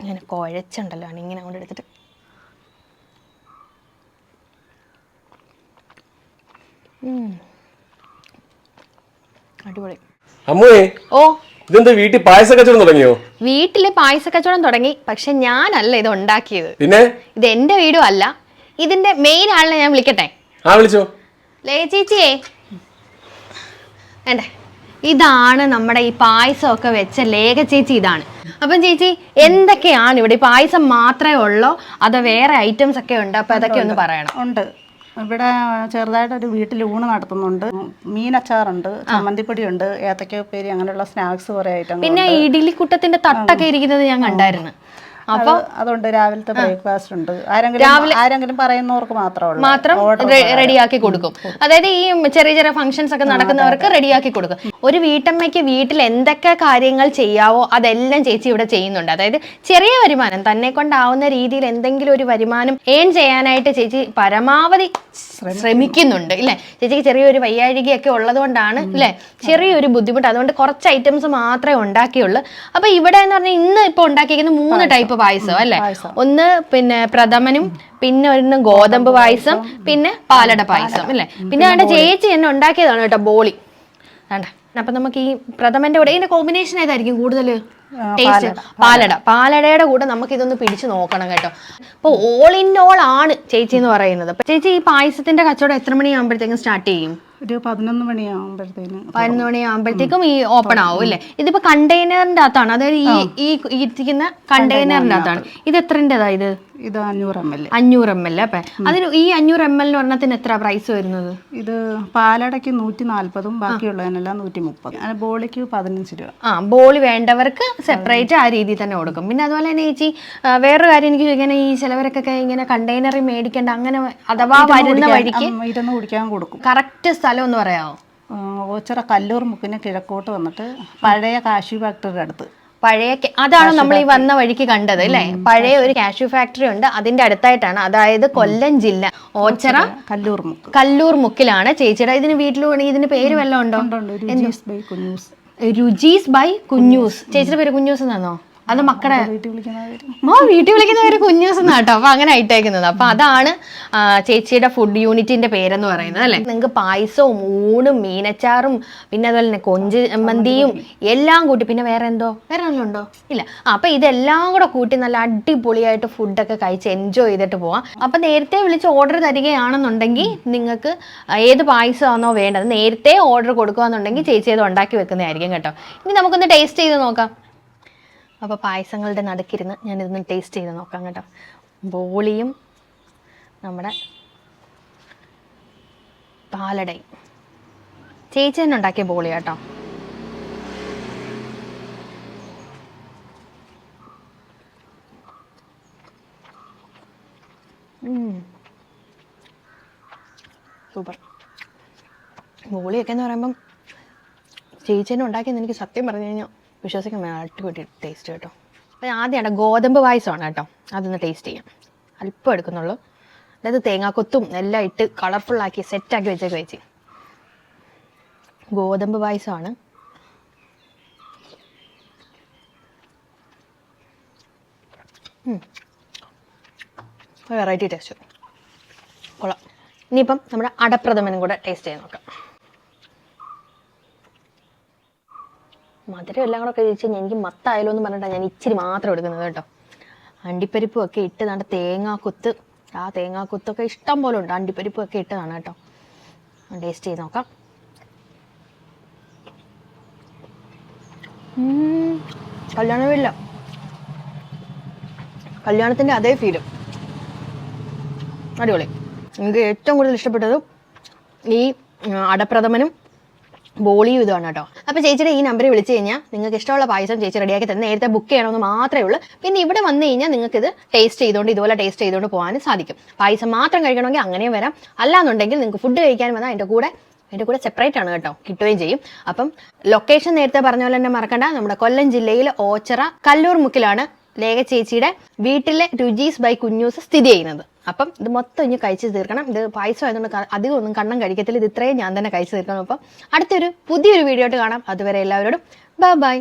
ഇങ്ങനെ കുഴച്ചുണ്ടല്ലോ ആണ് ഇങ്ങനെ അങ്ങോട്ട് എടുത്തിട്ട്. അടിപൊളി. അമ്മുവേ ഓ. ഇതെന്താ വീട്ടിൽ പായസ കച്ചവടം തുടങ്ങിയോ? വീട്ടിൽ പായസ കച്ചവടം തുടങ്ങി പക്ഷെ ഞാനല്ല ഇത് ഉണ്ടാക്കിയത്. പിന്നെ? ഇത് എന്റെ വീടും അല്ല ഇതിന്റെ മെയിൻ ആളിനെ ഞാൻ വിളിക്കട്ടെ? ആ വിളിച്ചോ. ലേ ചേച്ചിയേ. വേണ്ടേ. ഇതാണ് നമ്മുടെ ഈ പായസമൊക്കെ വെച്ച ലേഖ ചേച്ചി ഇതാണ്. അപ്പം ചേച്ചി എന്തൊക്കെയാണ് ഇവിടെ പായസം മാത്രമേ ഉള്ളോ? അതോ വേറെ ഐറ്റംസ് ഒക്കെ ഉണ്ട്? അപ്പൊ അതൊക്കെ ഒന്ന് പറയണം. ഉണ്ട്. ഇവിടെ ചെറുതായിട്ടൊരു വീട്ടിൽ ഊണ് നടത്തുന്നുണ്ട്. മീനച്ചാറുണ്ട് ചമ്മന്തിപ്പൊടിയുണ്ട് ഏത്തക്ക ഉപ്പേരി അങ്ങനെയുള്ള സ്നാക്സ് കുറേ ഐറ്റം പിന്നെ ഇഡ്ഡലിക്കുട്ടത്തിന്റെ തട്ടൊക്കെ ഇരിക്കുന്നത് ഞാൻ കണ്ടായിരുന്നു. അപ്പൊ അതുകൊണ്ട് രാവിലത്തെ ബ്രേക്ക്ഫാസ്റ്റ് ഉണ്ട് ആരെങ്കിലും ആരെങ്കിലും പറയുന്നവർക്ക് മാത്രമേ മാത്രം റെഡിയാക്കി കൊടുക്കും. അതായത് ഈ ചെറിയ ചെറിയ ഫംഗ്ഷൻസ് ഒക്കെ നടക്കുന്നവർക്ക് റെഡിയാക്കി കൊടുക്കും. ഒരു വീട്ടമ്മയ്ക്ക് വീട്ടിൽ എന്തൊക്കെ കാര്യങ്ങൾ ചെയ്യാവോ അതെല്ലാം ചേച്ചി ഇവിടെ ചെയ്യുന്നുണ്ട്. അതായത് ചെറിയ വരുമാനം തന്നെ കൊണ്ടാവുന്ന രീതിയിൽ എന്തെങ്കിലും ഒരു വരുമാനം ഏൺ ചെയ്യാനായിട്ട് ചേച്ചി പരമാവധി ശ്രമിക്കുന്നുണ്ട്. ഇല്ലേ? ചേച്ചിക്ക് ചെറിയൊരു വയ്യാഴികയൊക്കെ ഉള്ളത് കൊണ്ടാണ് ഇല്ലേ? ചെറിയൊരു ബുദ്ധിമുട്ട്. അതുകൊണ്ട് കുറച്ച് ഐറ്റംസ് മാത്രമേ ഉണ്ടാക്കിയുള്ളൂ. അപ്പൊ ഇവിടെ എന്ന് പറഞ്ഞാൽ ഇന്ന് ഇപ്പൊ ഉണ്ടാക്കിയിരിക്കുന്ന മൂന്ന് ടൈപ്പ് പായസം അല്ലെ? ഒന്ന് പിന്നെ പ്രഥമനും പിന്നെ ഒന്ന് ഗോതമ്പ് പായസം പിന്നെ പാലട പായസം അല്ലെ? പിന്നെ അവന്റെ ചേച്ചി എന്നെ ഉണ്ടാക്കിയതാണ് കേട്ടോ ബോളി. വേണ്ട. അപ്പൊ നമുക്ക് ഈ പ്രഥമന്റെ കൂടെ ഇതിന്റെ കോമ്പിനേഷൻ ഏതായിരിക്കും കൂടുതൽ ടേസ്റ്റ് പാലട പാലടയുടെ കൂടെ നമുക്ക് ഇതൊന്ന് പിടിച്ചു നോക്കണം കേട്ടോ. അപ്പൊ ഓൾ ഇൻ ഓൾ ആണ് ചേച്ചി എന്ന് പറയുന്നത്. ചേച്ചി ഈ പായസത്തിന്റെ കച്ചവടം എത്ര മണിയാകുമ്പോഴത്തേക്കും സ്റ്റാർട്ട് ചെയ്യും? ഒരു പതിനൊന്ന് മണിയാകുമ്പോഴത്തേന് പതിനൊന്ന് മണിയാകുമ്പോഴത്തേക്കും ഈ ഓപ്പൺ ആവും അല്ലേ? ഇതിപ്പോ കണ്ടെയ്നറിന്റെ അകത്താണ്. അതായത് ഈ ഈ ഇരിക്കുന്ന കണ്ടെയ്നറിന്റെ അകത്താണ്. ഇത് എത്രന്റെതാ ഇത്? ഇത് അഞ്ഞൂറ് എം എൽ അഞ്ഞൂറ് എം എൽ അപ്പൊ? അതിന് ഈ അഞ്ഞൂറ് എം എൽ ഒരെണ്ണത്തിന് എത്ര പ്രൈസ് വരുന്നത്? ഇത് പാലടയ്ക്ക് നൂറ്റി നാല്പതും ബാക്കിയുള്ളതിനെല്ലാം നൂറ്റി മുപ്പത് ബോളിക്ക് പതിനഞ്ച് രൂപ. ആ ബോളി വേണ്ടവർക്ക് സെപ്പറേറ്റ് ആ രീതിയിൽ തന്നെ കൊടുക്കും. പിന്നെ അതുപോലെ തന്നെ ചേച്ചി വേറൊരു കാര്യം എനിക്ക് ചോദിക്കാൻ ഈ ചിലവരൊക്കെ ഇങ്ങനെ കണ്ടെയ്നറിൽ മേടിക്കേണ്ട അങ്ങനെ അഥവാ വരുന്ന വഴിക്ക് ഇരുന്ന് കുടിക്കാൻ കൊടുക്കും. കറക്റ്റ് സ്ഥലം ഒന്ന് പറയാമോ? ഓച്ചറ കല്ലൂർ മുക്കിന് കിഴക്കോട്ട് വന്നിട്ട് പഴയ കാശി ഫാക്ടറിയുടെ അടുത്ത്. പഴയ അതാണ് നമ്മൾ ഈ വന്ന വഴിക്ക് കണ്ടത് അല്ലേ? പഴയ ഒരു കാഷ്യൂ ഫാക്ടറി ഉണ്ട്. അതിന്റെ അടുത്തായിട്ടാണ്. അതായത് കൊല്ലം ജില്ല. ഓച്ചറ കല്ലൂർ മുക്ക്. കല്ലൂർ മുക്കിലാണ് ചേച്ചിയുടെ. ഇതിന് വീട്ടിൽ ഇതിന് പേര് വല്ലതും ഉണ്ടോ? രുചീസ് ബൈ കുഞ്ഞൂസ്. ചേച്ചിയുടെ പേര് കുഞ്ഞൂസ് എന്നാണോ അത് മക്കളെ ആ വീട്ടിൽ വിളിക്കുന്ന പേര് കുഞ്ഞൂസ് എന്നാട്ടോ അപ്പൊ അങ്ങനെ ആയിട്ടേക്കുന്നത്. അപ്പൊ അതാണ് ചേച്ചിയുടെ ഫുഡ് യൂണിറ്റിന്റെ പേരെന്ന് പറയുന്നത് അല്ലെ? നിങ്ങൾക്ക് പായസവും ഊണും മീനച്ചാറും പിന്നെ അതുപോലെ തന്നെ കൊഞ്ച് മന്തിയും എല്ലാം കൂട്ടി. പിന്നെ വേറെ എന്തോ? വേറെ ഉണ്ടോ? ഇല്ല. അപ്പൊ ഇതെല്ലാം കൂടെ കൂട്ടി നല്ല അടിപൊളിയായിട്ട് ഫുഡൊക്കെ കഴിച്ച് എൻജോയ് ചെയ്തിട്ട് പോവാം. അപ്പൊ നേരത്തെ വിളിച്ച് ഓർഡർ തരികയാണെന്നുണ്ടെങ്കിൽ നിങ്ങൾക്ക് ഏത് പായസമാണോ വേണ്ടത് നേരത്തെ ഓർഡർ കൊടുക്കുകയെന്നുണ്ടെങ്കിൽ ചേച്ചി അത് ഉണ്ടാക്കി വെക്കുന്നതായിരിക്കും കേട്ടോ. ഇനി നമുക്കൊന്ന് ടേസ്റ്റ് ചെയ്ത് നോക്കാം. അപ്പോൾ പായസങ്ങളുടെ നടുക്കിരുന്ന് ഞാനിതൊന്ന് ടേസ്റ്റ് ചെയ്ത് നോക്കാം കേട്ടോ. ബോളിയും നമ്മുടെ പാലടയും. ചേച്ചി തന്നെ ഉണ്ടാക്കിയ ബോളി കേട്ടോ. സൂപ്പർ. ബോളിയൊക്കെ എന്ന് പറയുമ്പം ചേച്ചി തന്നെ ഉണ്ടാക്കിയെന്ന് എനിക്ക് സത്യം പറഞ്ഞു കഴിഞ്ഞാൽ വിശ്വസിക്കാൻ വേണ്ടി അടിപൊളി ടേസ്റ്റ് കേട്ടോ. അപ്പോൾ ആദ്യമാണ് ഗോതമ്പ് പായസമാണ് കേട്ടോ. അതൊന്ന് ടേസ്റ്റ് ചെയ്യാം. അല്പം എടുക്കുന്നുള്ളൂ. അതായത് തേങ്ങാക്കൊത്തും എല്ലാം ഇട്ട് കളർഫുള്ളാക്കി സെറ്റാക്കി വെച്ചേക്ക് വെച്ച് ഗോതമ്പ് പായസമാണ്. വെറൈറ്റി ടേസ്റ്റ് കൊള്ളാം. ഇനിയിപ്പം നമ്മുടെ അടപ്രഥമനും കൂടെ ടേസ്റ്റ് ചെയ്ത് നോക്കാം. മധുരം എല്ലാം കൂടെ കഴിച്ച് കഴിഞ്ഞാൽ എനിക്ക് മത്തായാലോ എന്ന് പറഞ്ഞിട്ടാണ് ഞാൻ ഇച്ചിരി മാത്രം എടുക്കുന്നത് കേട്ടോ. അണ്ടിപ്പരിപ്പും ഒക്കെ ഇട്ട് നല്ല തേങ്ങാക്കൊത്ത്. ആ തേങ്ങാക്കൊത്തൊക്കെ ഇഷ്ടം പോലെ ഉണ്ട്. അണ്ടിപ്പരിപ്പും ഒക്കെ ഇട്ടതാണ് കേട്ടോ. ടേസ്റ്റ് ചെയ്ത് നോക്കാം. കല്യാണമില്ല. കല്യാണത്തിന്റെ അതേ ഫീലും അടിപൊളി. എനിക്ക് ഏറ്റവും കൂടുതൽ ഇഷ്ടപ്പെട്ടത് ഈ അടപ്രഥമനും ബോളിയും ഇതാണ് കേട്ടോ. അപ്പോൾ ചേച്ചിയുടെ ഈ നമ്പറിൽ വിളിച്ചു കഴിഞ്ഞാൽ നിങ്ങൾക്ക് ഇഷ്ടമുള്ള പായസം ചേച്ചി റെഡിയാക്കി തന്നെ നേരത്തെ ബുക്ക് ചെയ്യണമെന്ന് മാത്രമേ ഉള്ളൂ. പിന്നെ ഇവിടെ വന്നു കഴിഞ്ഞാൽ നിങ്ങൾക്ക് ഇത് ടേസ്റ്റ് ചെയ്തുകൊണ്ട് ഇതുപോലെ ടേസ്റ്റ് ചെയ്തുകൊണ്ട് പോകാനും സാധിക്കും. പായസം മാത്രം കഴിക്കണമെങ്കിൽ അങ്ങനെയും വരാം. അല്ലാന്നുണ്ടെങ്കിൽ നിങ്ങൾക്ക് ഫുഡ് കഴിക്കാൻ വന്നാൽ അതിന്റെ കൂടെ അതിന്റെ കൂടെ സെപ്പറേറ്റ് ആണ് കേട്ടോ കിട്ടുകയും ചെയ്യും. അപ്പം ലൊക്കേഷൻ നേരത്തെ പറഞ്ഞ പോലെ തന്നെ മറക്കണ്ട. നമ്മുടെ കൊല്ലം ജില്ലയിൽ ഓച്ചറ കല്ലൂർ മുക്കിലാണ് ലേഖ ചേച്ചിയുടെ വീട്ടിലെ രുചീസ് ബൈ കുഞ്ഞൂസ് സ്ഥിതി ചെയ്യുന്നത്. അപ്പം ഇത് മൊത്തം ഇനി കഴിച്ച് തീർക്കണം. ഇത് പായസം ആയതുകൊണ്ട് അധികം ഒന്നും കണ്ണം കഴിക്കത്തില്ല. ഇത് ഇത്രയും ഞാൻ തന്നെ കഴിച്ച് തീർക്കണം. അപ്പം അടുത്തൊരു പുതിയൊരു വീഡിയോ ആയിട്ട് കാണാം. അതുവരെ എല്ലാവരോടും ബൈ ബൈ